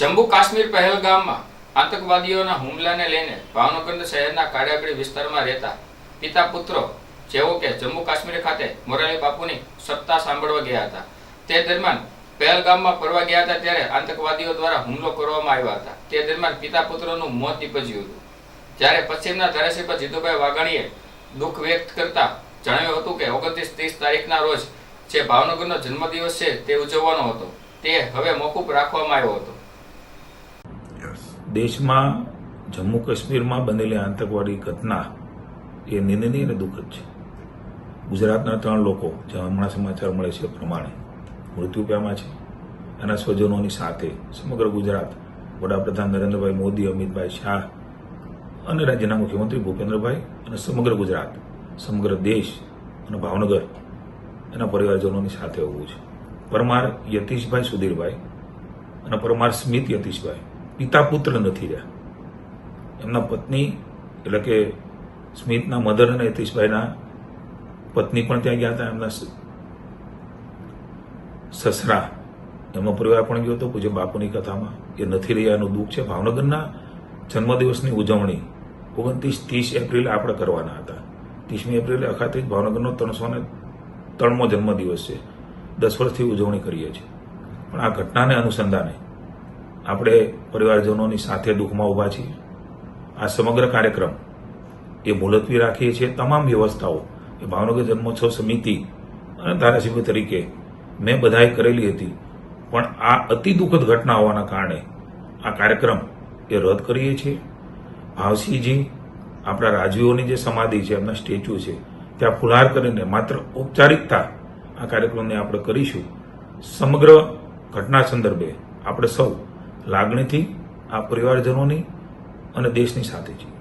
જમ્મુ કાશ્મીર પહેલગામમાં આતંકવાદીઓના હુમલાને લઈને ભાવનગર શહેરના કાળિયાગડી વિસ્તારમાં રહેતા પિતા પુત્રો, જેઓ કે જમ્મુ કાશ્મીર ખાતે મોરારી બાપુની સત્તા સાંભળવા ગયા હતા. તે દરમિયાન પહેલગામમાં ફરવા ગયા હતા ત્યારે આતંકવાદીઓ દ્વારા હુમલો કરવામાં આવ્યા હતા. તે દરમિયાન પિતા પુત્રોનું મોત નીપજ્યું હતું. જ્યારે પશ્ચિમના ધારાસભ્ય જીતુભાઈ વાઘાણીએ દુઃખ વ્યક્ત કરતા જણાવ્યું હતું કે ઓગણત્રીસ ત્રીસ તારીખના રોજ જે ભાવનગરનો જન્મદિવસ છે તે ઉજવવાનો હતો. તે હવે મોકૂફ રાખવામાં આવ્યો હતો. દેશમાં જમ્મુ કાશ્મીરમાં બનેલી આતંકવાદી ઘટના એ નિંદનીય અને દુઃખદ છે. ગુજરાતના ત્રણ લોકો જે હમણાં સમાચાર મળે છે પ્રમાણે, મૃત્યુ પામ્યા છે એના સ્વજનોની સાથે સમગ્ર ગુજરાત, વડાપ્રધાન નરેન્દ્રભાઈ મોદી, અમિતભાઈ શાહ અને રાજ્યના મુખ્યમંત્રી ભૂપેન્દ્રભાઈ અને સમગ્ર ગુજરાત, સમગ્ર દેશ અને ભાવનગર એના પરિવારજનોની સાથે હોવું છે. પરમાર યતીશભાઈ સુધીરભાઈ અને પરમાર સ્મિત યતીશભાઈ પિતા પુત્ર નથી રહ્યા. એમના પત્ની, એટલે કે સ્મિતના મધર અને યતીશભાઈના પત્ની પણ ત્યાં ગયા હતા, એમના સસરા. એમનો પરિવાર પણ ગયો હતો, પૂજ્ય બાપુની કથામાં. એ નથી રહ્યા, એનું દુઃખ છે. ભાવનગરના જન્મદિવસની ઉજવણી ઓગણત્રીસ ત્રીસ એપ્રિલે આપણે કરવાના હતા. ત્રીસમી એપ્રિલે અખાત્રીસ, ભાવનગરનો ત્રણસો ને ત્રણમો જન્મદિવસ છે. દસ વર્ષથી ઉજવણી કરીએ છીએ. પણ આ ઘટનાને અનુસંધાને આપણે પરિવારજનોની સાથે દુઃખમાં ઊભા છીએ. આ સમગ્ર કાર્યક્રમ એ મુલતવી રાખીએ છીએ તમામ વ્યવસ્થાઓ. એ ભાવનગર જન્મોત્સવ સમિતિ અને ધારાસભ્ય તરીકે મેં બધાએ કરેલી હતી. પણ આ અતિ દુઃખદ ઘટના હોવાના કારણે આ કાર્યક્રમ એ રદ કરીએ છીએ. ભાવસિંહજી, આપણા રાજવીઓની જે સમાધિ છે, એમના સ્ટેચ્યુ છે, ત્યાં ફુલાર કરીને માત્ર ઔપચારિકતા આ કાર્યક્રમને આપણે કરીશું. સમગ્ર ઘટના સંદર્ભે આપણે સૌ લાગણીથી આ પરિવારજનોની અને દેશની સાથે છીએ.